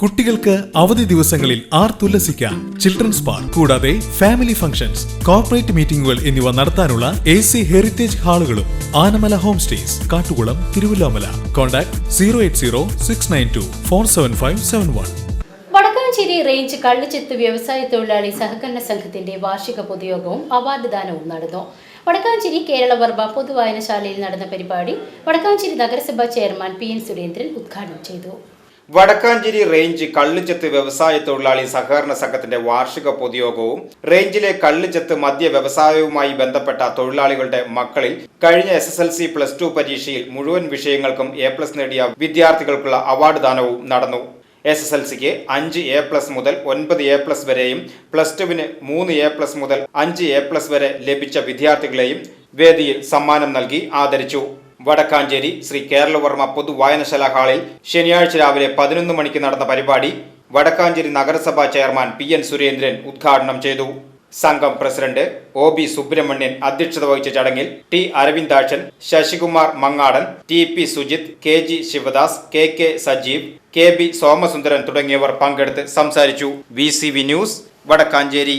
കുട്ടികൾക്ക് അവധി ദിവസങ്ങളിൽ ആർ തുല്ലസിക്കാം. ചിൽഡ്രൻസ് പാർക്ക് കൂടാതെ ഫാമിലി ഫംഗ്ഷൻസ് കോർപ്പറേറ്റ് മീറ്റിംഗുകൾ എന്നിവ നടത്താനുള്ള A C heritage ഹാളുകളും Anamala home stays Kattukulam Thiruvilwamala. Contact zero eight zero six nine two four seven five seven one Vadakkanchery range കള്ളിച്ചെത്ത് വ്യവസായ തൊഴിലാളി സഹകരണ സംഘത്തിന്റെ വാർഷിക പൊതുയോഗവും അവാർഡ് ദാനവും നടന്നു. വടക്കാഞ്ചേരി കേരളവർമ്മ പൊതുവായനശാലയിൽ നടന്ന പരിപാടി വടക്കാഞ്ചേരി നഗരസഭാ ചെയർമാൻ പി എൻ സുരേന്ദ്രൻ ഉദ്ഘാടനം ചെയ്തു. വടക്കാഞ്ചേരി റേഞ്ച് കള്ളിച്ചത്ത് വ്യവസായ തൊഴിലാളി സഹകരണ സംഘത്തിന്റെ വാർഷിക പൊതുയോഗവും റേഞ്ചിലെ കള്ളിച്ചത്ത് മദ്യ വ്യവസായവുമായി ബന്ധപ്പെട്ട തൊഴിലാളികളുടെ മക്കളിൽ കഴിഞ്ഞ S S L C plus two പരീക്ഷയിൽ മുഴുവൻ വിഷയങ്ങൾക്കും എ പ്ലസ് നേടിയ വിദ്യാർത്ഥികൾക്കുള്ള അവാർഡ് ദാനവും നടന്നു. എസ് എസ് എൽ സിക്ക് അഞ്ച് എ പ്ലസ് മുതൽ ഒൻപത് എ പ്ലസ് വരെയും പ്ലസ് ടുവിന് മൂന്ന് എ പ്ലസ് മുതൽ അഞ്ച് എ പ്ലസ് വരെ ലഭിച്ച വിദ്യാർത്ഥികളെയും വേദിയിൽ സമ്മാനം നൽകി ആദരിച്ചു. വടക്കാഞ്ചേരി ശ്രീ കേരളവർമ്മ പൊതു വായനശാല ഹാളിൽ ശനിയാഴ്ച രാവിലെ പതിനൊന്ന് മണിക്ക് നടന്ന പരിപാടി വടക്കാഞ്ചേരി നഗരസഭാ ചെയർമാൻ പി എൻ സുരേന്ദ്രൻ ഉദ്ഘാടനം ചെയ്തു. സംഘം പ്രസിഡന്റ് ഒ ബി സുബ്രഹ്മണ്യൻ അധ്യക്ഷത വഹിച്ച ചടങ്ങിൽ T Aravindakshan Sasikumar Mangadan T P Sujith K G Sivadas K K Sajeev K B Somasundaran തുടങ്ങിയവർ പങ്കെടുത്ത് സംസാരിച്ചു. V C V news Vadakkanchery.